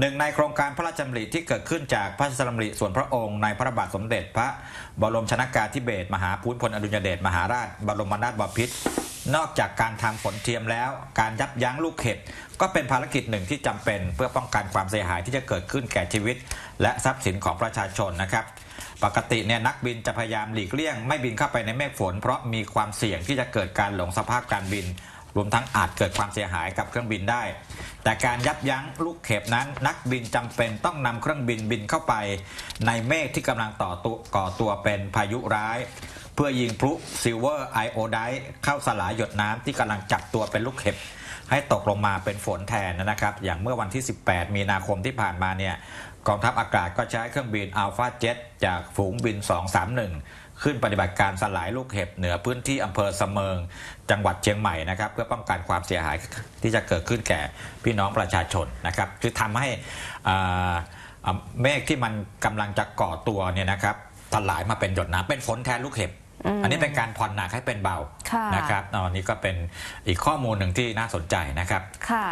หนึ่งในโครงการพระราชดำริที่เกิดขึ้นจากพระราชดำริส่วนพระองค์ในพระบาทสมเด็จพระบรมชนากาธิเบศรมหาภูมิพลอดุลยเดชมหาราช บรมนาถบพิตรนอกจากการทำฝนเทียมแล้ว การยับยั้งลูกเห็บก็เป็นภารกิจหนึ่งที่จำเป็น เพื่อป้องกันความเสียหายที่จะเกิดขึ้นแก่ชีวิต และทรัพย์สินของประชาชนนะครับ ปกติเนี่ยนักบินจะพยายามหลีกเลี่ยง ไม่บินเข้าไปในเมฆฝน เพราะมีความเสี่ยงที่จะเกิดการหลงสภาพการบิน รวมทั้งอาจเกิดความเสียหายกับเครื่องบินได้ แต่การยับยั้งลูกเข็บนั้น นักบินจำเป็นต้องนำเครื่องบินบินเข้าไป ในเมฆที่กำลังต่อตัวก่อตัวเป็นพายุร้าย เพื่อยิงพลุซิลเวอร์ไอโอไดเข้าสลายหยดน้ำที่กำลังจับตัวเป็นลูกเห็บให้ตกลงมาเป็นฝนแทนนะครับ อย่างเมื่อวันที่ 18 มีนาคมที่ผ่านมาเนี่ยกองทัพอากาศก็ใช้เครื่องบินอัลฟาเจ็ตจากฝูงบิน 231 ขึ้นปฏิบัติการสลายลูกเห็บเหนือพื้นที่อำเภอเสมิงจังหวัดเชียงใหม่นะครับเพื่อป้องกันความเสียหายที่จะเกิดขึ้นแก่พี่น้องประชาชนนะครับคือทำให้อ่าอ่าเมฆที่มันกำลังจะก่อตัวเนี่ยนะครับสลายมาเป็นหยดน้ำเป็นฝนแทนลูกเห็บอืมอันนี้เป็นการผ่อนหนักให้เป็นเบาค่ะนะครับอันนี้ก็เป็นอีกข้อมูลหนึ่งที่น่าสนใจนะครับค่ะ